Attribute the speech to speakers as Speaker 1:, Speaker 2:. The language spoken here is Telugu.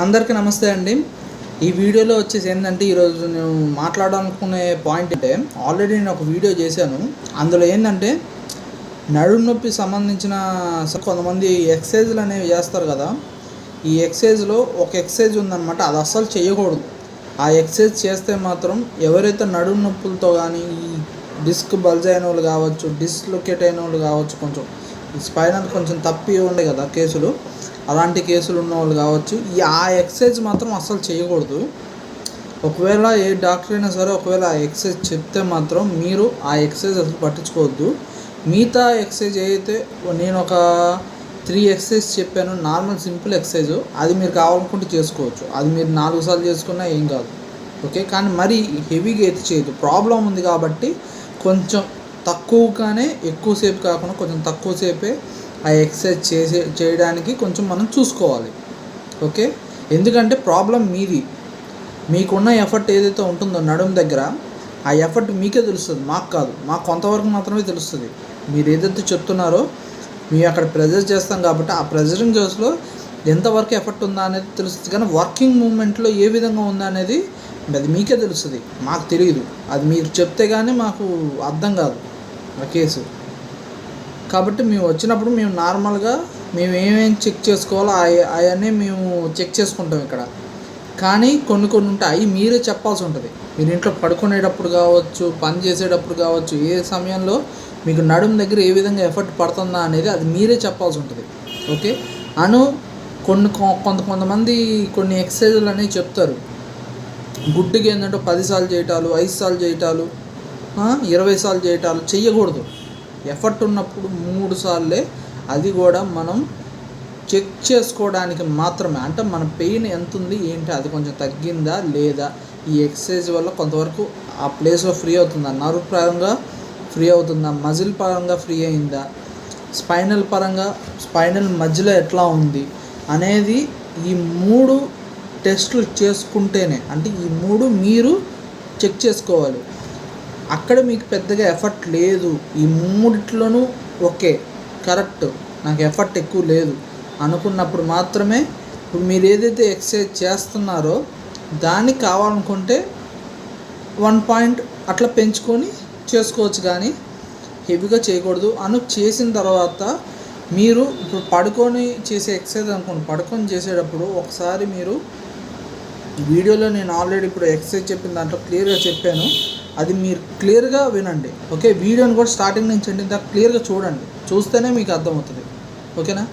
Speaker 1: అందరికీ నమస్తే అండి. ఈ వీడియోలో వచ్చేసి ఏంటంటే ఈరోజు నేను మాట్లాడాలనుకునే పాయింట్ అంటే ఆల్రెడీ నేను ఒక వీడియో చేశాను. అందులో ఏంటంటే నడుము నొప్పి సంబంధించిన కొంతమంది ఎక్సర్సైజులు అనేవి చేస్తారు కదా. ఈ ఎక్సర్సైజ్లో ఒక ఎక్సర్సైజ్ ఉందన్నమాట. అది అస్సలు చేయకూడదు. ఆ ఎక్సర్సైజ్ చేస్తే మాత్రం ఎవరైతే నడుము నొప్పులతో కానీ ఈ డిస్క్ బల్జ్ అయిన వాళ్ళు కావచ్చు డిస్లొకేట్ అయిన వాళ్ళు కావచ్చు కొంచెం స్పైనల్ కొంచెం తప్పి ఉండే కదా కేసులు అలాంటి కేసులు ఉన్న వాళ్ళు కావచ్చు ఈ ఆ ఎక్సర్సైజ్ మాత్రం అస్సలు చేయకూడదు. ఒకవేళ ఏ డాక్టర్ అయినా సరే ఒకవేళ ఆ ఎక్సర్సైజ్ చెప్తే మాత్రం మీరు ఆ ఎక్సర్సైజ్ అసలు పట్టించుకోవద్దు. మిగతా ఎక్సర్సైజ్ ఏదైతే నేను ఒక త్రీ ఎక్సర్సైజ్ చెప్పాను నార్మల్ సింపుల్ ఎక్సర్సైజ్ అది మీరు కావాలనుకుంటే చేసుకోవచ్చు. అది మీరు నాలుగు సార్లు చేసుకున్నా ఏం కాదు. ఓకే? కానీ మరీ హెవీగా అయితే చేయదు ప్రాబ్లం ఉంది కాబట్టి కొంచెం తక్కువగానే ఎక్కువసేపు కాకుండా కొంచెం తక్కువసేపే ఆ ఎక్సర్సైజ్ చేసే చేయడానికి కొంచెం మనం చూసుకోవాలి. ఓకే? ఎందుకంటే ప్రాబ్లం మీది. మీకున్న ఎఫర్ట్ ఏదైతే ఉంటుందో నడుము దగ్గర ఆ ఎఫర్ట్ మీకే తెలుస్తుంది. మాకు కాదు. మాకు కొంతవరకు మాత్రమే తెలుస్తుంది. మీరు ఏదైతే చెప్తున్నారో మేము అక్కడ ప్రెజర్ చేస్తాం కాబట్టి ఆ ప్రెజరింగ్ జోస్లో ఎంతవరకు ఎఫర్ట్ ఉందా అనేది తెలుస్తుంది. కానీ వర్కింగ్ మూమెంట్లో ఏ విధంగా ఉందా అనేది అది మీకే తెలుస్తుంది. మాకు తెలియదు అది మీరు చెప్తే కానీ మాకు అర్థం కాదు. ఆ కేసు. కాబట్టి మేము వచ్చినప్పుడు మేము నార్మల్గా మేము ఏమేమి చెక్ చేసుకోవాలో అవన్నీ మేము చెక్ చేసుకుంటాం ఇక్కడ. కానీ కొన్ని కొన్ని ఉంటాయి అవి మీరే చెప్పాల్సి ఉంటుంది. మీరు ఇంట్లో పడుకునేటప్పుడు కావచ్చు పని చేసేటప్పుడు కావచ్చు ఏ సమయంలో మీకు నడుము దగ్గర ఏ విధంగా ఎఫర్ట్ పడుతుందా అనేది అది మీరే చెప్పాల్సి ఉంటుంది. ఓకే? అను కొన్ని కొ- కొంత కొంతమంది కొన్ని ఎక్సర్సైజులు అనేవి చెప్తారు. గుడ్డుకి ఏంటంటే పదిసార్లు చేయటాలు ఐదు సార్లు చేయటాలు ఇరవై సార్లు చేయటాలు చెయ్యకూడదు. ఎఫర్ట్ ఉన్నప్పుడు మూడు సార్లే. అది కూడా మనం చెక్ చేసుకోవడానికి మాత్రమే. అంటే మన పెయిన్ ఎంత ఉంది ఏంటి అది కొంచెం తగ్గిందా లేదా? ఈ ఎక్సర్సైజ్ వల్ల కొంతవరకు ఆ ప్లేస్లో ఫ్రీ అవుతుందా? నర్వ్ పరంగా ఫ్రీ అవుతుందా? మజిల్ పరంగా ఫ్రీ అయిందా? స్పైనల్ పరంగా స్పైనల్ మధ్యలో ఎట్లా ఉంది? అనేది ఈ మూడు టెస్టులు చేసుకుంటేనే అంటే ఈ మూడు మీరు చెక్ చేసుకోవాలి. అక్కడ మీకు పెద్దగా ఎఫర్ట్ లేదు. ఈ మూడిట్లోనూ ఓకే కరెక్ట్ నాకు ఎఫర్ట్ ఎక్కువ లేదు. అనుకున్నప్పుడు మాత్రమే ఇప్పుడు మీరు ఏదైతే ఎక్సర్సైజ్ చేస్తున్నారో దాన్ని కావాలనుకుంటే వన్ పాయింట్ అట్లా పెంచుకొని చేసుకోవచ్చు కానీ హెవీగా చేయకూడదు. అను చేసిన తర్వాత మీరు ఇప్పుడు పడుకొని చేసే ఎక్సర్సైజ్ అనుకోండి. పడుకొని చేసేటప్పుడు ఒకసారి మీరు వీడియోలో నేను ఆల్రెడీ ఇప్పుడు ఎక్సర్సైజ్ చెప్పిన దాంట్లో క్లియర్గా చెప్పాను. అది మీరు క్లియర్గా వినండి. ఓకే? వీడియోని కూడా స్టార్టింగ్ నుంచి ఎండింగ్ దాకా క్లియర్గా చూడండి. చూస్తేనే మీకు అర్థమవుతుంది. ఓకేనా?